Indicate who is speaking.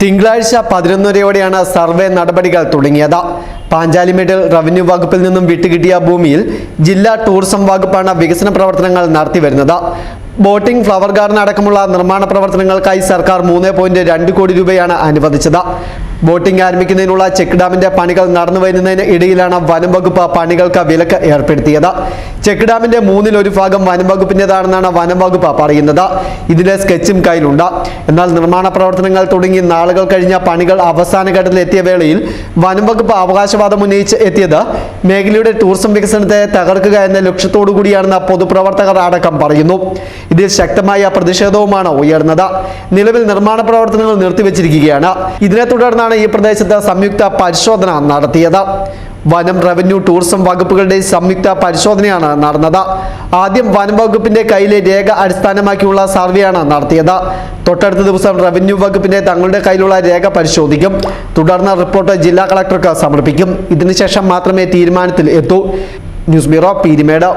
Speaker 1: തിങ്കളാഴ്ച പതിനൊന്നരയോടെയാണ് സർവേ നടപടികൾ തുടങ്ങിയത്. പാഞ്ചാലിമേട്ടിൽ റവന്യൂ വകുപ്പിൽ നിന്നും വിട്ടുകിട്ടിയ ഭൂമിയിൽ ജില്ലാ ടൂറിസം വകുപ്പാണ് വികസന പ്രവർത്തനങ്ങൾ നടത്തിവരുന്നത്. ബോട്ടിംഗ് ഫ്ലവർ ഗാർഡൻ അടക്കമുള്ള നിർമ്മാണ പ്രവർത്തനങ്ങൾക്കായി സർക്കാർ മൂന്ന് കോടി രൂപയാണ് അനുവദിച്ചത്. ബോട്ടിംഗ് ആരംഭിക്കുന്നതിനുള്ള ചെക്ക് ഡാമിന്റെ പണികൾ നടന്നു വരുന്നതിന് ഇടയിലാണ് വനം വകുപ്പ് പണികൾക്ക് വിലക്ക് ഏർപ്പെടുത്തിയത്. ചെക്ക് ഡാമിന്റെ മൂന്നിൽ ഒരു ഭാഗം വനം വകുപ്പിന്റേതാണെന്നാണ് വനം വകുപ്പ് പറയുന്നത്. ഇതിന്റെ സ്കെച്ചും കയ്യിലുണ്ട്. എന്നാൽ നിർമ്മാണ പ്രവർത്തനങ്ങൾ തുടങ്ങി നാളുകൾ കഴിഞ്ഞ പണികൾ അവസാന ഘട്ടത്തിൽ എത്തിയ വേളയിൽ വനം വകുപ്പ് അവകാശവാദം ഉന്നയിച്ച് എത്തിയത് മേഖലയുടെ ടൂറിസം വികസനത്തെ തകർക്കുക എന്ന ലക്ഷ്യത്തോടു കൂടിയാണെന്ന് പൊതുപ്രവർത്തകർ അടക്കം പറയുന്നു. ഇതിൽ ശക്തമായ പ്രതിഷേധവുമാണ് ഉയർന്നത്. നിലവിൽ നിർമ്മാണ പ്രവർത്തനങ്ങൾ നിർത്തിവെച്ചിരിക്കുകയാണ്. ഇതിനെ തുടർന്നാണ് ഈ പ്രദേശത്ത് സംയുക്ത പരിശോധന നടത്തിയത്. വനം റവന്യൂ ടൂറിസം വകുപ്പുകളുടെ സംയുക്ത പരിശോധനയാണ് നടന്നത്. ആദ്യം വനം വകുപ്പിന്റെ കയ്യിലെ രേഖ അടിസ്ഥാനമാക്കിയുള്ള സർവേയാണ് നടത്തിയത്. തൊട്ടടുത്ത ദിവസം റവന്യൂ വകുപ്പിന്റെ തങ്ങളുടെ കയ്യിലുള്ള രേഖ പരിശോധിക്കും. തുടർന്ന് റിപ്പോർട്ട് ജില്ലാ കളക്ടർക്ക് സമർപ്പിക്കും. ഇതിനുശേഷം മാത്രമേ തീരുമാനത്തിൽ എത്തൂ. News bureau Peermade.